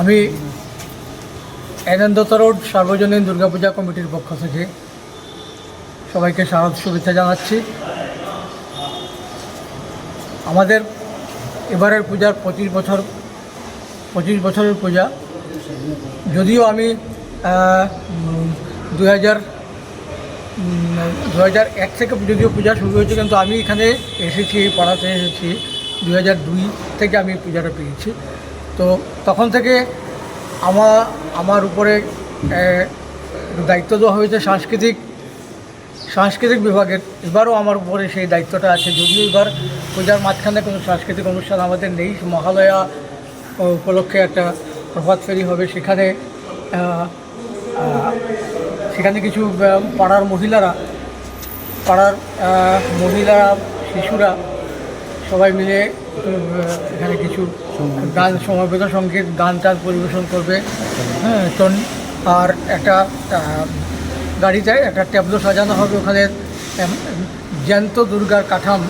আমি আনন্দত রোড সার্বজনীন দুর্গাপূজা কমিটির পক্ষ থেকে সবাইকে স্বাগত শুভেচ্ছা জানাচ্ছি। আমাদের এবারের পূজার পঁচিশ বছর, পঁচিশ বছরের পূজা। যদিও আমি দু হাজার দু হাজার এক থেকে যদিও পূজা শুরু হয়েছে, কিন্তু আমি এখানে এসেছি পাড়াতে এসেছি। দু হাজার দুই থেকে আমি পূজাটা পেয়েছি। তো তখন থেকে আমার আমার উপরে দায়িত্ব দেওয়া হয়েছে সাংস্কৃতিক সাংস্কৃতিক বিভাগের। এবারও আমার উপরে সেই দায়িত্বটা আছে। যদিও এবার পূজার মাঝখানে কোনো সাংস্কৃতিক অনুষ্ঠান আমাদের নেই। মহালয়া উপলক্ষে একটা প্রভাত ফেরি হবে। সেখানে সেখানে কিছু পাড়ার মহিলারা পাড়ার মহিলারা, শিশুরা সবাই মিলে এখানে কিছু গান, সমবেত সংগীত গান টান পরিবেশন করবে। হ্যাঁ আর একটা গাড়িতে একটা ট্যাবলো সাজানো হবে ওখানে। জ্যান্ত দুর্গার কাঠাম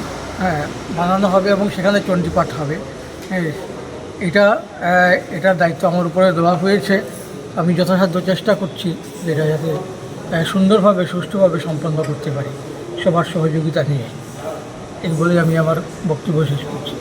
হ্যাঁ বানানো হবে এবং সেখানে চণ্ডীপাঠ হবে। হ্যাঁ এটা এটার দায়িত্ব আমার উপরে দেওয়া হয়েছে। আমি যথাসাধ্য চেষ্টা করছি যেটা যাতে সুন্দরভাবে, সুষ্ঠুভাবে সম্পন্ন করতে পারি সবার সহযোগিতা নিয়ে। এই বলে আমি আমার বক্তব্য শেষ করছি।